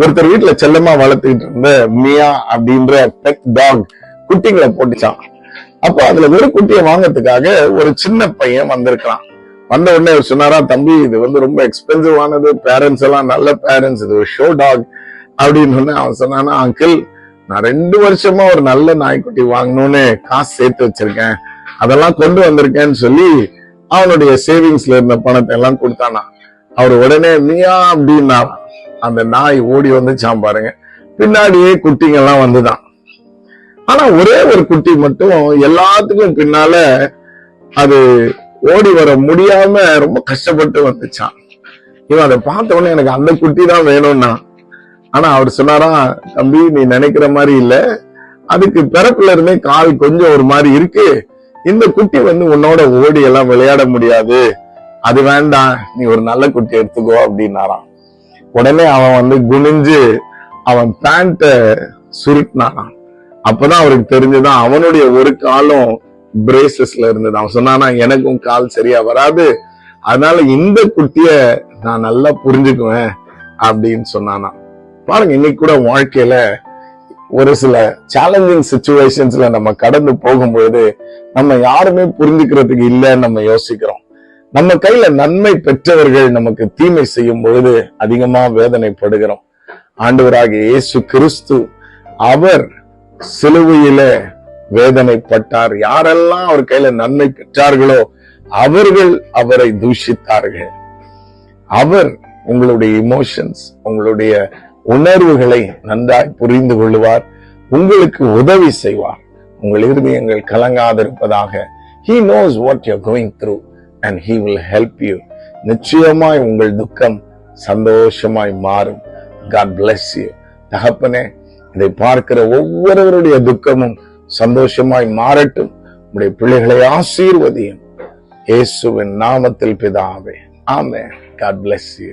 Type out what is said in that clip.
ஒருத்தர் வீட்டுல செல்லமா வளர்த்துக்கிட்டு இருந்த மியா அப்படின்ற பெட் டாக் குட்டிங்களை போட்டுச்சான். அப்போ அதுல ஒரு குட்டியை வாங்கறதுக்காக ஒரு சின்ன பையன் வந்திருக்கான் வந்த உடனே அவர் சொன்னாரா தம்பி இது வந்து ரொம்ப எக்ஸ்பென்சிவ் ஆனது. பேரண்ட்ஸ் எல்லாம் நல்ல பேரண்ட்ஸ் இது ஒரு ஷோ டாக் அப்படின்னு சொன்ன அவன் சொன்னானா அங்கிள் நான் ரெண்டு வருஷமா ஒரு நல்ல நாய்க்குட்டி வாங்கணும்னு காசு சேர்த்து வச்சிருக்கேன். அதெல்லாம் கொண்டு வந்திருக்கேன்னு சொல்லி அவனுடைய சேவிங்ஸ்ல இருந்த பணத்தை எல்லாம் கொடுத்தானா. அவர் உடனே மியா அப்படின்னா அந்த நாய் ஓடி வந்துச்சான் பாருங்க. பின்னாடியே குட்டிங்க எல்லாம் வந்துதான். ஆனா ஒரே ஒரு குட்டி மட்டும் எல்லாத்துக்கும் பின்னால அது ஓடி வர முடியாம ரொம்ப கஷ்டப்பட்டு வந்துச்சான் இவன் அதை பார்த்த உடனே எனக்கு அந்த குட்டி தான் வேணும்னா ஆனா அவர் சொன்னாரா தம்பி நீ நினைக்கிற மாதிரி இல்ல. அதுக்கு பிறப்புல இருந்தே கால் கொஞ்சம் ஒரு மாதிரி இருக்கு. இந்த குட்டி வந்து உன்னோட ஓடி எல்லாம் விளையாட முடியாது. அது வேண்டாம். நீ ஒரு நல்ல குட்டி எடுத்துக்கோ அப்படின்னாராம். உடனே அவன் வந்து குனிஞ்சு அவன் பேண்ட சுருட்டினான். அப்பதான் அவருக்கு தெரிஞ்சுதான் அவனுடைய ஒரு காலும் பிரேசஸ்ல இருந்தது. அவன் சொன்னானா எனக்கும் கால் சரியா வராது. அதனால இந்த குட்டிய நான் நல்லா புரிஞ்சுக்குவேன் அப்படின்னு சொன்னானா பாருங்க இன்னைக்கு கூட வாழ்க்கையில ஒரு சில சேலஞ்சிங் சுச்சுவேஷன்ஸ்ல நம்ம கடந்து போகும்பொழுது நம்ம யாருமே புரிஞ்சுக்கிறதுக்கு இல்லைன்னு நம்ம யோசிக்கிறோம். நம்ம கையில நன்மை பெற்றவர்கள் நமக்கு தீமை செய்யும் பொழுது அதிகமா வேதனைப்படுகிறோம். ஆண்டவராக இயேசு கிறிஸ்து அவர் சிலுவையில வேதனைப்பட்டார். யாரெல்லாம் அவர் கையில நன்மை பெற்றார்களோ அவர்கள் அவரை தூஷித்தார்கள். அவர் உங்களுடைய இமோஷன்ஸ் உங்களுடைய உணர்வுகளை நன்றாய் புரிந்து கொள்ளுவார். உங்களுக்கு உதவி செய்வார். உங்கள் இருதயங்கள் கலங்காதிருப்பதாக. He knows what you going through and he will help you நிச்சயமாய் உங்கள் துக்கம் சந்தோஷமாய் மாறும். காட் பிளஸ் யூ தகப்பனே இதை பார்க்கிற ஒவ்வொருவருடைய துக்கமும் சந்தோஷமாய் மாறட்டும். உடைய பிள்ளைகளை ஆசீர்வதியும். இயேசுவின் நாமத்தில் பிதாவே. ஆமே காட் பிளஸ் யூ